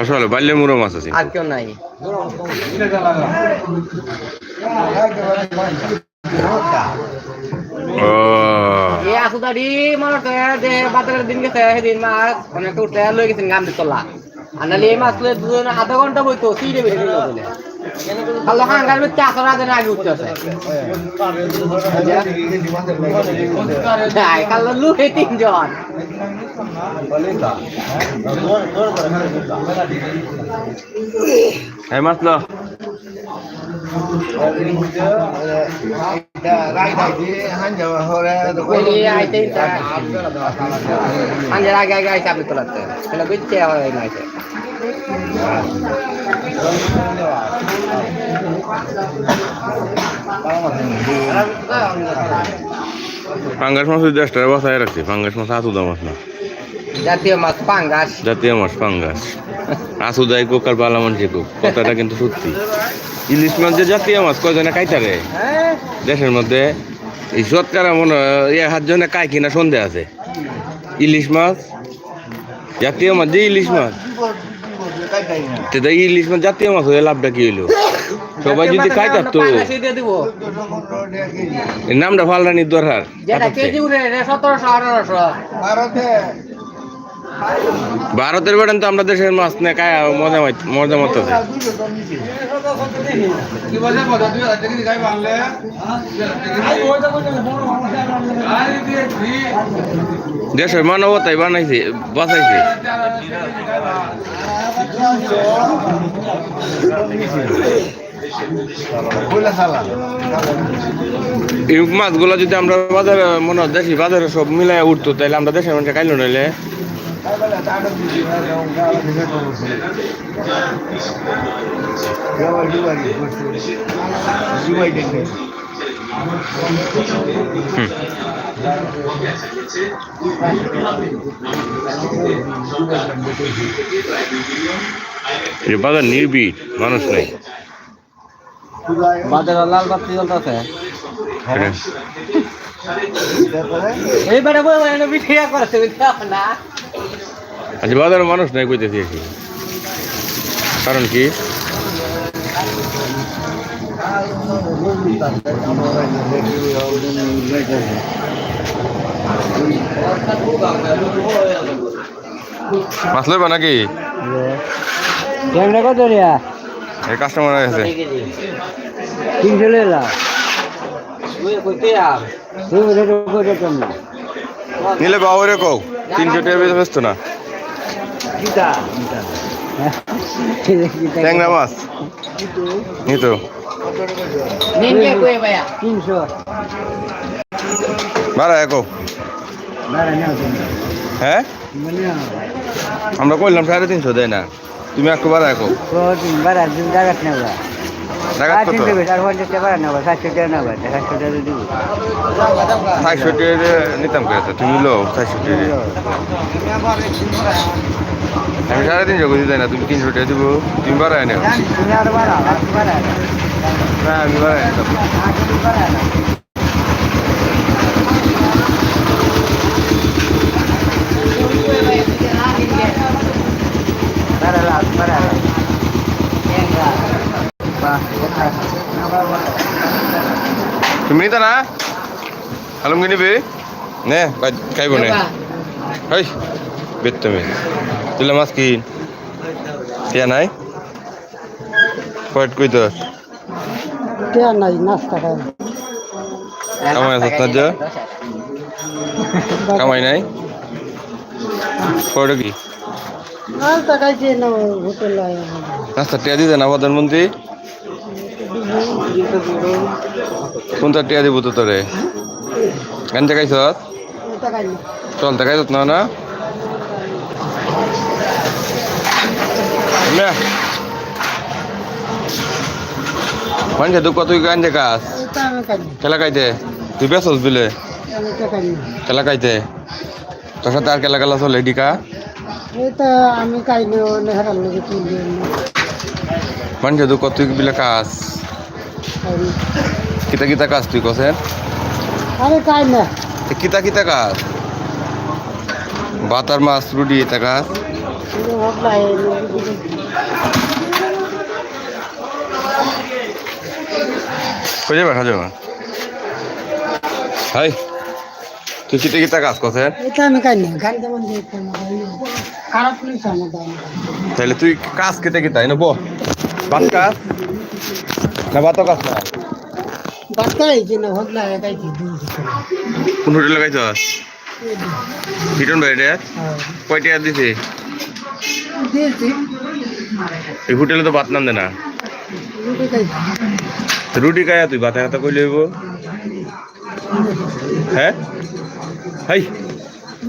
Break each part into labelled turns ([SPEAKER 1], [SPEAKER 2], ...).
[SPEAKER 1] আসলে বাল্যে মুরো মাছ আছে।
[SPEAKER 2] আর কেউ নাই। মনে দিন গেছে সেদিন মাছ অনেকটা উঠতে লয়ে গেছেন গান তোলা। এই মাছ দুজন আধা ঘণ্টা বইতো দিল বলে। তাহলে হাঙ্গার বেশ চারশো রাতের আগে উঠতে লুকে তিনজন।
[SPEAKER 1] এই মাছ লো
[SPEAKER 2] ওই আইতে আঞ্জার আগে আগে আইসে আপনি তোলাতে সেটা বুঝছে আমার এই মাইছে
[SPEAKER 1] পাঙ্গাস মাছ ওই দশটার বসায় রাখছি পাঙ্গাস মাছ আতুদা মাছ না।
[SPEAKER 2] জাতীয় মাছ পাঙ্গাস।
[SPEAKER 1] জাতীয় মাছ পাঙ্গাস। আসুদাই কোক আর বালা মানছি কোক কথাটা কিন্তু সত্যি। ইলিশ মাছ যে জাতীয় মাছ কয়জনে কাইতারে
[SPEAKER 2] হ্যাঁ।
[SPEAKER 1] দেশের মধ্যে এই সৎকারা মনে হয় এক হাত জনে কাই কিনা সন্দেহ আছে। ইলিশ মাছ জাতীয় মাছ যে ইলিশ মাছ। সেটা ইলিশ মাছ জাতীয় মাছ হয়ে লাভটা কি হইল? সবাই যদি খাই থাকতো নামটা ফালরানির দরকার। ভারতের বেড়ান তো আমরা দেশের মাছ নিয়ে খায় মজা মজা মারতেছে। দেশের মানবতাই বানাইছে, বাঁচাইছে। এই মাছগুলো যদি আমরা বাজারে মনে দেশি বাজারে সব মিলাই উঠতো তাহলে আমরা দেশের মানুষের খাইলো নইলে। বাজার নির্বিট মানুষ নেই
[SPEAKER 2] বাজারে লাল বাতি জ্বলতেছে। এইবারে বিঠিয়া করছে না?
[SPEAKER 1] আচ্ছা বাজারে মানুষ নাই কইতেছি আর কি কারণ কি? মাছ লইবা নাকি?
[SPEAKER 2] কত রিয়া
[SPEAKER 1] এই কাস্টমার আছে।
[SPEAKER 2] তিনশো
[SPEAKER 1] নিলে বাবুরে কও তিনশো টাকা বেশি ব্যস্ত না।
[SPEAKER 2] গীতা।
[SPEAKER 1] ট্যাংরা মাছ। নিত।
[SPEAKER 2] নিয়ে কই ভাইয়া। তিনশো।
[SPEAKER 1] বাড়া একো হ্যাঁ? আমরা কইলাম সাড়ে তিনশো দেয় না। তুমি একটু বাড়া একো নিতাম কে তুমি লো টাকা আমি সাড়ে তিনশো করে দেয় না? তুমি তিনশো টাকা দিব তুমি বাড়ায়
[SPEAKER 2] বাড়া
[SPEAKER 1] না আমি বাড়ায় তুমি নিতা না? আলমগি নিবি? নে খাইব নে। হই। বেত তুমি তুলে মাছ কি টিয়া নাই? কয়েট কই তোর?
[SPEAKER 2] নাই নাস্তা খাই।
[SPEAKER 1] কামাই আছে আপনার যা। কামাই নাই? কয়টা কি?
[SPEAKER 2] নাস্তা খাইছে না হোটেল
[SPEAKER 1] নাস্তা টিয়া দিতে না প্রধানমন্ত্রী? কোনটা টিয়া দিব তো তোরে? কেন দেখাইছ চল দেখাইছ না না? না মানে তুই কত গান দেখাস খেলা খাইতে তুই বেসস বিলে? খেলা খাইতে তোর সাথে আর খেলা খেলা চলে ডিকা?
[SPEAKER 2] এটা আমি তুলি
[SPEAKER 1] মানে তুই কত বিলে কাজ? কিতা কিতা কাজ তুই কসেন
[SPEAKER 2] আরে কাই না।
[SPEAKER 1] কিতা কিতা কাজ? বাতার মাছ রুটি টাকা কই যাবে যাবে হাই তুই কিতে কিতা কাজ করছেন
[SPEAKER 3] এটা আমি খাই না গান যেমন খারাপ পুলিশ আমার দাম
[SPEAKER 1] তাহলে তুই কাজ কেটে কিতা এনে বো ভাত কাজ না ভাতও কাজ না। কোন হোটেলে বাইরে কয়টা দিছে?
[SPEAKER 3] দিয়েছি
[SPEAKER 1] এই হোটেলে তো ভাত নাম দে না।
[SPEAKER 3] রুটি
[SPEAKER 1] তো রুটি খায়া তুই ভাতের হাতে কই লইব? হ্যাঁ? হাই।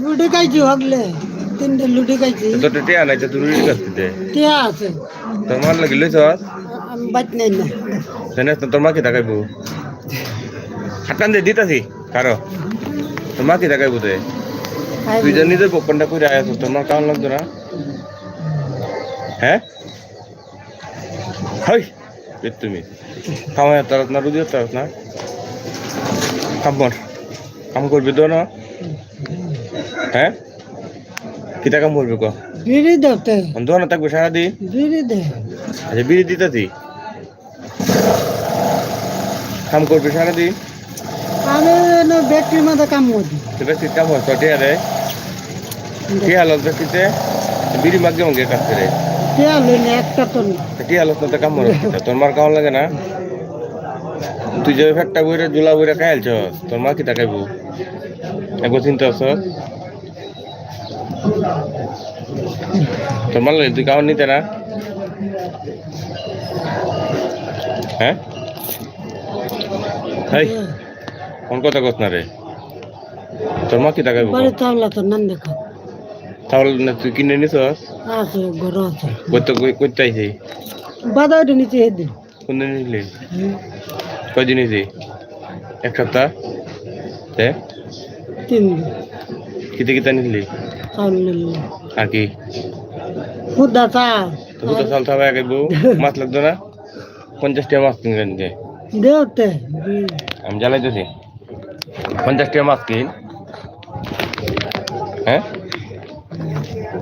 [SPEAKER 3] লুডি খাইছি হগলে তিনটে লুডি খাইছি।
[SPEAKER 1] তো তো টিয়া নাই তো তুই রুটি কাজ দিতে
[SPEAKER 3] টিয়া আছে।
[SPEAKER 1] তোর মার লাগি লইছস
[SPEAKER 3] আমি বাদ নাই না।
[SPEAKER 1] জানে তো তোর মা কি হাটান দে দিতাছি কারও। তোর মা কি দেখাইব তে তুই যে নিজের বকনটা করে আয়াস তোর মা লাগতো না? হ্যাঁ? হাই তুমি। খাওয়া তারাত না রুদি তারাত না। কাম কর কাম করবি তো না? হ্যাঁ? কিতা কাম করবি ক?
[SPEAKER 3] বিড়ি দেতে।
[SPEAKER 1] দোকানে থাকবে সারাদিন
[SPEAKER 3] বিড়ি দে।
[SPEAKER 1] আচ্ছা বিড়ি দিতাছি কাম করবি সারাদিন
[SPEAKER 3] আমি না ব্যাটারির মধ্যে কাম করি।
[SPEAKER 1] তো ব্যক্তির কাম হয় তো টিয়া রে। টিয়া আলো ব্যক্তিতে। বিড়ি মাগে মাগে কাজ করে
[SPEAKER 3] টিয়া
[SPEAKER 1] আলো তো কাম মনে তোর মার কেমন লাগে না? তুই যে ফ্যাটটা বইরে জুলা বইরে খাইলছ তোর মা কি তাকাইবো একবার চিন্তা আছ তোর মার লাগে তুই কামড় নিতে না? হ্যাঁ? এই কোন কথা কস না রে? তোর মা কি তাকাইবো
[SPEAKER 3] নান দেখা।
[SPEAKER 1] তাহলে না তুই কিনে নিছ
[SPEAKER 3] আছে ঘর আছে।
[SPEAKER 1] কইতে কইতে আইছি
[SPEAKER 3] বাজারে নিচে হেদিন
[SPEAKER 1] কোন দিন নিলি? কয়দিন হয়েছে এক সপ্তাহ? তে?
[SPEAKER 3] তিন দিন।
[SPEAKER 1] কিতে কিতে নিলি?
[SPEAKER 3] চাউল নিল।
[SPEAKER 1] আর কি?
[SPEAKER 3] খুদা চাল।
[SPEAKER 1] হুতো চাল থাকা একে বউ মাছ লাগতো না? পঞ্চাশ টাকা মাছ কিনলেন যে
[SPEAKER 3] দেওতে
[SPEAKER 1] আমি জ্বালাইতেছি। পঞ্চাশ টাকা মাছ কিন। হ্যাঁ?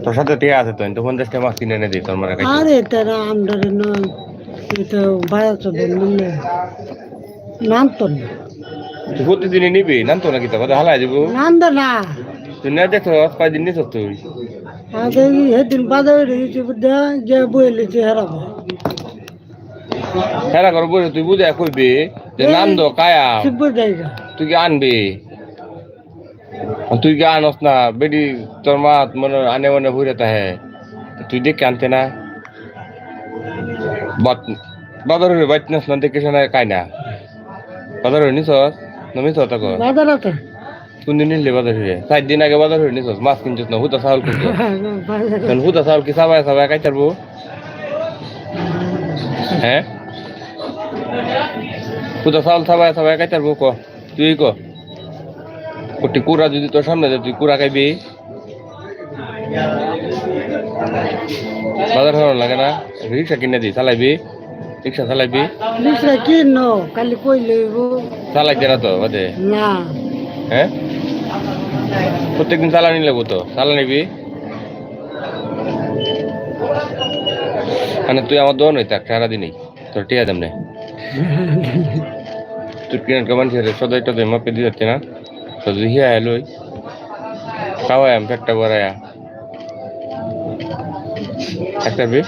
[SPEAKER 1] তোর সাথে টিয়া আছে তো পঞ্চাশ টাকা মাছ কিনে এনে দিই তোর মারা
[SPEAKER 3] আরে তারা আমদারে নয় এটা নাম তো না
[SPEAKER 1] তুই প্রতিদিনই নিবি? নাম তো নাকি তো কথা? হালাই দিব।
[SPEAKER 3] নাম দা না।
[SPEAKER 1] তুই না দেখো কয়দিন নিছ তুই?
[SPEAKER 3] আগে হেদিন বাজারে নিচে বুদ্ধা যে বইলে যে হারাবো
[SPEAKER 1] হেরা করে বসে তুই বুঝে কইবি যে নাম দো কায়া। তুই কি আনবি? তুই কি আনস না বেডি তোর মা মনে হয় আনে মনে ঘুরে তাহে তুই দেখে আনতে না। বাজার হয়ে বাইত নাস না দেখে শোনা কাই না। বাজার হয়ে নিছস নমিছ তাক
[SPEAKER 3] বাজার আছে
[SPEAKER 1] কোন দিন নিলি বাজার হয়ে চার দিন আগে বাজার হয়ে নিছস মাছ কিনছিস না হুতা চাউল কিনছিস।
[SPEAKER 3] বাজার
[SPEAKER 1] তখন হুতা চাউল কি সাবাই সাবাই কাই তারবো? হ্যাঁ? হুতা চাউল সাবাই সাবাই কাই তারবো? ক তুই ক। কোটি কুড়া যদি তোর সামনে দেয় তুই কুড়া খাইবি? বাজার ভালো লাগে না? রিক্সা কিনে দি চালাইবি? রিক্সা চালাইবি?
[SPEAKER 3] নিশ্চয় কি ন কালি কই লইব?
[SPEAKER 1] চালাইতে না তো বাদে?
[SPEAKER 3] না।
[SPEAKER 1] হ্যাঁ প্রত্যেকদিন চালানি লাগবো তো চালা নিবি? মানে তুই আমার দোন হই থাক সারাদিনই। তোর টিয়া দাম নেই তুই কিনে কেমন সদাই টদাই মাপে দিয়ে যাচ্ছে না? তুই হিয়া এলোই খাওয়াই আমি পেটটা ভরায়া একটা বে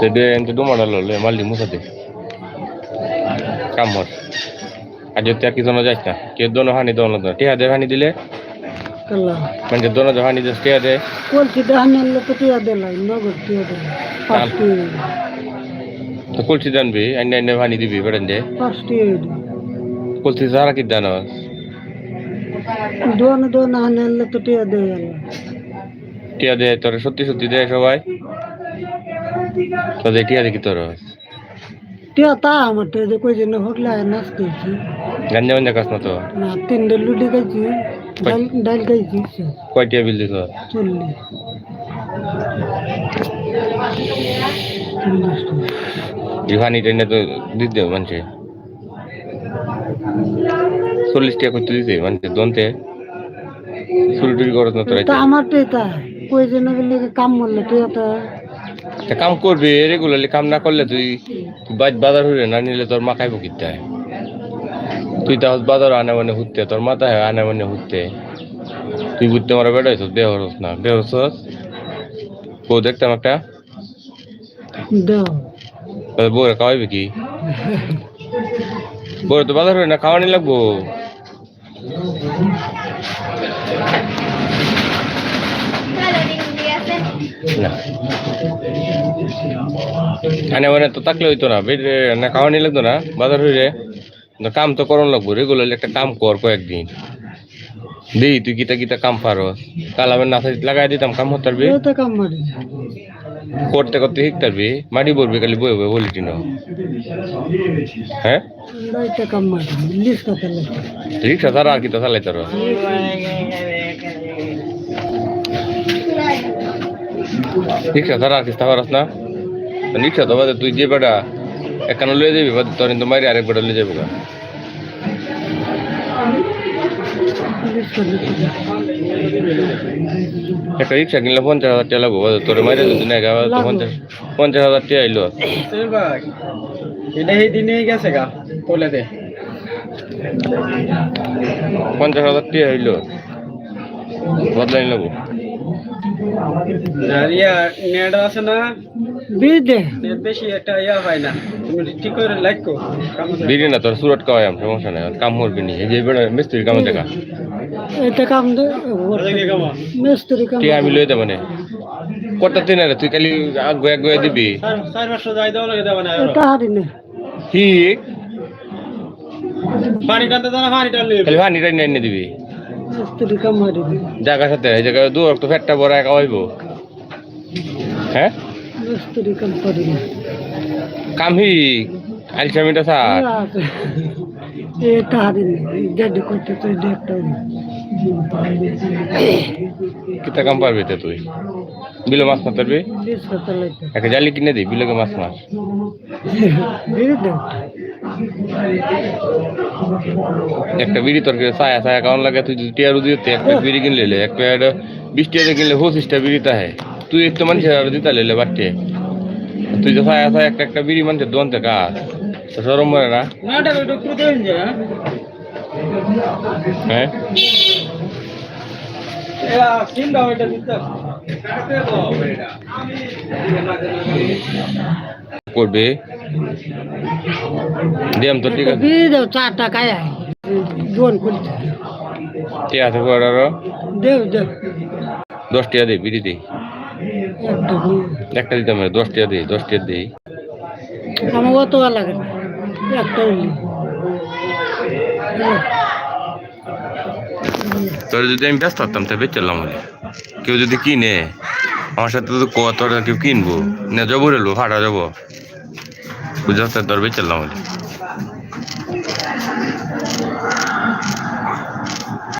[SPEAKER 1] te de ente dumara lo le mal musate কামর আর যদি আর কি জন্য যাইস না কে দোনো হানি দোনো দোনো টিয়া দে হানি দিলে মানে দোনো হানি দিস টিয়া দে
[SPEAKER 3] কলছি দাহানি আনলে তো টিয়া দিলাই নগদ টিয়া দিলাই পাঁচটি
[SPEAKER 1] তো কলসি জানবি আইনে আইনে হানি দিবি বেড়ান দে
[SPEAKER 3] পাঁচটি
[SPEAKER 1] সারা কি জানো
[SPEAKER 3] দোন দোন আনলে তো টিয়া দেয়
[SPEAKER 1] টিয়া দে তোর সত্যি সত্যি দে সবাই। তো টিয়া দেখি তোর
[SPEAKER 3] টিয়া তা আমার টিয়া দিয়ে কই জন্য হকলে নাচ করছি।
[SPEAKER 1] গাঞ্জা গাঞ্জা কাজ না তো?
[SPEAKER 3] না তিনটে লুডি খাইছি ডাল ডাল খাইছি
[SPEAKER 1] কয় টিয়া বিল দিস
[SPEAKER 3] চল্লিশ।
[SPEAKER 1] হানি টেনে তো দিতে মানুষে চল্লিশ টাকা করতে দিতে মানুষে দনতে চুরি করস না তোরা
[SPEAKER 3] তা আমার তো এটা কই যেন বলে কাম করলে তুই তো
[SPEAKER 1] তা কাম করবি রেগুলারলি কাম না করলে তুই বাজ বাজার হইলে না নিলে তোর মা খাইব কিতে তুই তাহলে বাজার আনে মানে হুতে তোর মাথা আনে মানে হুতে তুই ঘুরতে মারা বেড়াইছ দেহ হরস না। হরস বউ দেখতাম একটা। বউরে খাওয়াইবে কি? বউরে তো বাজার হইলে না, খাওয়ানি লাগবো। না। মানে তো থাকলে হইতো না, বেড না খাওয়ানি লাগতো না, বাজার হইলে। কাম তো করন লাগবো রেগুলারলি একটা কাম কর কয়েকদিন। দেই, তুই গীতা গীতা কাম পারস। কাল আমি নাচা লাগাই দিতাম, কাম হতে পারবি?
[SPEAKER 3] কাম মারি।
[SPEAKER 1] করতে করতে শিখতে পারবি? মাটি পড়বি খালি বই বই বলি টিনো হ্যাঁ? রিক্সা ছাড়া আর কি তো চালাইতে পারো রিক্সা ছাড়া আর কি পারস না। রিক্সা তো বাদে তুই যে বেটা এখানে লয়ে যাবি বাদে তোর কিন্তু মারি আরেক বেটা লয়ে যাব
[SPEAKER 3] করলে
[SPEAKER 1] একটা রিক্সা কিনলে পঞ্চাশ হাজার টাকা লাগবো তোর মাইরে যদি না গা বাদে তো পঞ্চাশ পঞ্চাশ হাজার টাকা আইলো
[SPEAKER 2] এটা এই দিনে গেছে গা তোলে দে
[SPEAKER 1] পঞ্চাশ হাজার টাকা আইলো বদলাই নেব
[SPEAKER 2] আর ইয়া নেট আছে না?
[SPEAKER 3] বিয়ে দে
[SPEAKER 2] বেশি একটা ইয়া হয় না। তুমি ঠিক করে লাইক কো
[SPEAKER 1] বিড়ি না তোর সুরট খাওয়াই আমি সমস্যা নাই। কাম করবি নি। এই যে বেটা মিস্ত্রি কাম দেখা।
[SPEAKER 3] এটা কাম দে। মিস্ত্রি কাম।
[SPEAKER 1] ঠিক আমি লই দেবো মানে কত দিন রে তুই খালি আগুয়া আগুয়া দিবি?
[SPEAKER 2] চার পাঁচশো যাই দাও লাগে দেওয়া না
[SPEAKER 3] এটা হারি না।
[SPEAKER 1] ঠিক।
[SPEAKER 2] পানি টানতে দাও না পানি টানলে।
[SPEAKER 1] খালি পানি টানি এনে দিবি।
[SPEAKER 3] মিস্ত্রি কাম মারি
[SPEAKER 1] জায়গা সাথে এই জায়গায় দু তো ফেটটা বড় একা হইব। হ্যাঁ?
[SPEAKER 3] কাম
[SPEAKER 1] আলসামিটা স্যার। কিতা কাম পারবি তে তুই? বিলো মাছ মাছ পারবি? একটা জালি কিনে দিই বিলোকে মাছ মাছ একটা বিড়ি তোর কাছে ছায়া ছায়া কারণ লাগে তুই যদি টিয়ার উদি একটা বিড়ি কিনলে লে একটা একটা বিশ টিয়ারে কিনলে পঁচিশটা বিড়ি তাহে তুই একটু মানুষের আর দিতা লেলে বাড়তে। তুই তো ছায়া ছায়া একটা একটা বিড়ি মানুষের দোনতে কাজ তো সরম মরে না।
[SPEAKER 2] না এটা একটু পুরো দেন যে
[SPEAKER 1] হ্যাঁ?
[SPEAKER 2] এরা সিম দাও এটা দিতে
[SPEAKER 1] করবে। দিয়াম তো ঠিক আছে।
[SPEAKER 3] বিয়ে দাও চার টাকায় আয়। জোন করতে
[SPEAKER 1] ঠিক আছে
[SPEAKER 3] দেও দেও।
[SPEAKER 1] দশ টাকা দিই বিড়ি দিই
[SPEAKER 3] একটা
[SPEAKER 1] দিতাম দশ টাকা দিই দশ টাকা দিই
[SPEAKER 3] আমার অত লাগে একটা
[SPEAKER 1] তোর যদি আমি ব্যস্ত থাকতাম তাহলে বেচলাম বলে কেউ যদি কিনে আমার সাথে তো ক তোরা কেউ কিনবো। না যাব রেলো হাটা যাব। বুঝতে তোর বেচলাম বলে